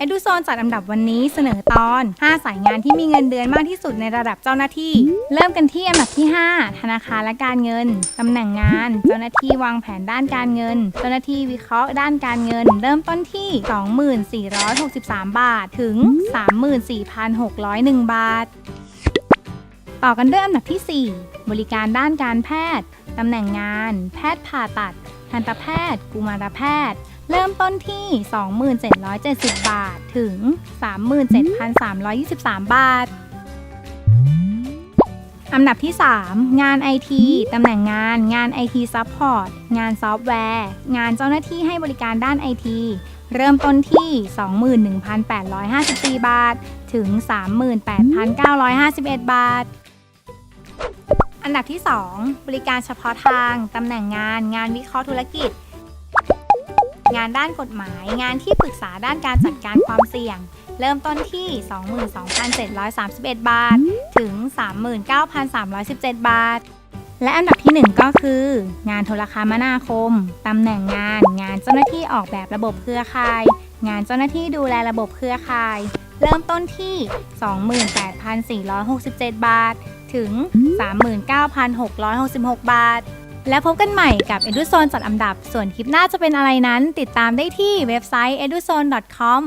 EduZone จัดอันดับวันนี้เสนอตอน 5 สายงานที่มีเงินเดือนมากที่สุดในระดับเจ้าหน้าที่ เริ่มกันที่อันดับที่ 5 ธนาคารและการเงิน ตำแหน่งงาน เจ้าหน้าที่วางแผนด้านการเงิน เจ้าหน้าที่วิเคราะห์ด้านการเงิน เริ่มต้นที่ 2463 บาท ถึง 34,601 บาท ต่อกันด้วยอันดับที่ 4 บริการด้านการแพทย์ ตำแหน่งงาน แพทย์ผ่าตัดทันตแพทย์ กุมารแพทย์ เริ่มต้นที่ 2770 บาท ถึง 37,323 บาท อันดับที่ 3 งาน IT ตำแหน่งงาน งาน IT Support งานซอฟต์แวร์ งานเจ้าหน้าที่ให้บริการด้าน IT เริ่มต้นที่ 21,854 บาท ถึง 38,951 บาทอันดับที่ 2 บริการเฉพาะทาง ตำแหน่งงาน งานวิเคราะห์ธุรกิจ งานด้านกฎหมาย งานที่ปรึกษาด้านการจัดการความเสี่ยง เริ่มต้นที่ 22,731 บาท ถึง 39,317 บาท และอันดับที่ 1 ก็คือ งานโทรคมนาคม ตำแหน่งงาน งานเจ้าหน้าที่ออกแบบระบบเครือข่าย งานเจ้าหน้าที่ดูแลระบบเครือข่าย เริ่มต้นที่ 28,467 บาท ถึง 39,666 บาท แล้วพบกันใหม่กับ EduZone จัดอันดับ ส่วนคลิปหน้าจะเป็นอะไรนั้น ติดตามได้ที่เว็บไซต์ eduzone.com